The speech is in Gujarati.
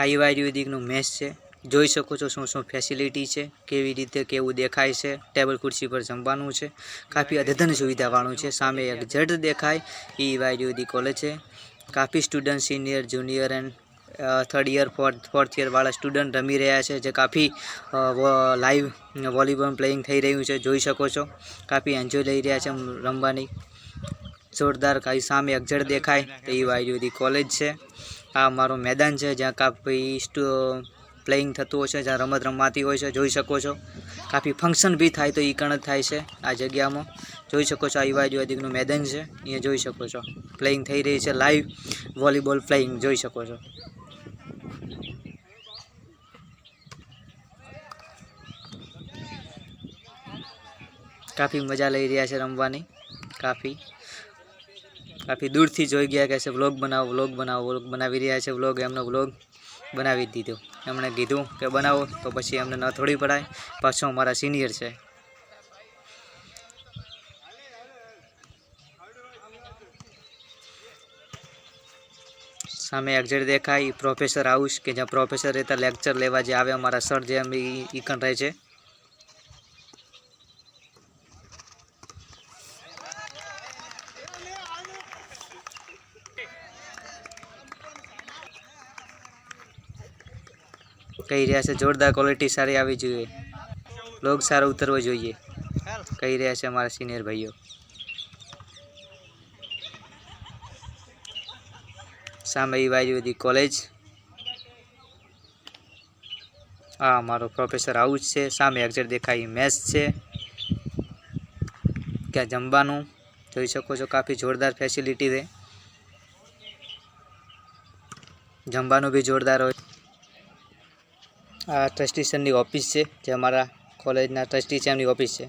આ યુ આયુર્વેદિકનું મેસ છે. જોઈ શકો છો શું શું ફેસિલિટી છે, કેવી રીતે કેવું દેખાય છે. ટેબલ ખુરશી પર જમવાનું છે. કાફી અદ્યતન સુવિધાવાળું છે. સામે એક જડ દેખાય. એ આયુર્વેદિક કોલેજ છે. કાફી student senior junior and third year fourth fourth યરવાળા student રમી રહ્યા છે. જે કાફી લાઈવ વોલીબોલ પ્લેઇંગ થઈ રહ્યું છે. જોઈ શકો છો. કાફી એન્જોય લઈ રહ્યા છે રમવાની. જોરદાર કાંઈ સામે અગજડ દેખાય. તો એ આયુર્વેદિક કોલેજ છે. આ મારું મેદાન છે, જ્યાં કાફી પ્લેઇંગ થતું હોય છે, જ્યાં રમત રમાતી હોય છે, જોઈ શકો છો. કાફી ફંક્શન બી થાય તો એ કણ થાય છે આ જગ્યામાં. જોઈ શકો છો આ યુવા આયુર્વેદિકનું મેદાન છે, અહીંયા જોઈ શકો છો. પ્લેઇંગ થઈ રહી છે લાઈવ વોલીબોલ પ્લેઇંગ જોઈ શકો છો. કાફી મજા લઈ રહ્યા છે રમવાની, કાફી. કાફી દૂરથી જોઈ ગયા કે છે વ્લોગ બનાવો વ્લોગ બનાવો વ્લોગ બનાવી રહ્યા છે વ્લોગ એમનો વ્લોગ બનાવી દીધો. એમણે કીધું કે, બનાવો. તો પછી એમને ન થોડી પડાય. પાછો અમારા સિનિયર છે. સામે એક્ઝેટ દેખાય પ્રોફેસર હાઉસ કે જ્યાં પ્રોફેસર રહેતા લેક્ચર લેવા જે આવે, અમારા સર જે એમ કણ રહે છે. કહી રહ્યા છે, જોરદાર ક્વોલિટી સારી આવી જોઈએ. લોગ સારો ઉતરવો જોઈએ. કહી રહ્યા છે અમારા સિનિયર ભાઈઓ. સામે આયુર્વેદિક કોલેજ આ અમારો પ્રોફેસર હાઉસ છે. સામે એક્ઝેટ દેખાય મેસ છે. ત્યાં જમવાનું? જોઈ શકો છો, કાફી જોરદાર ફેસિલિટી છે. જમવાનું બી જોરદાર હોય. આ ટ્રસ્ટી સરની ઓફિસ છે જે અમારા કોલેજના ટ્રસ્ટી છે એમની ઓફિસ છે.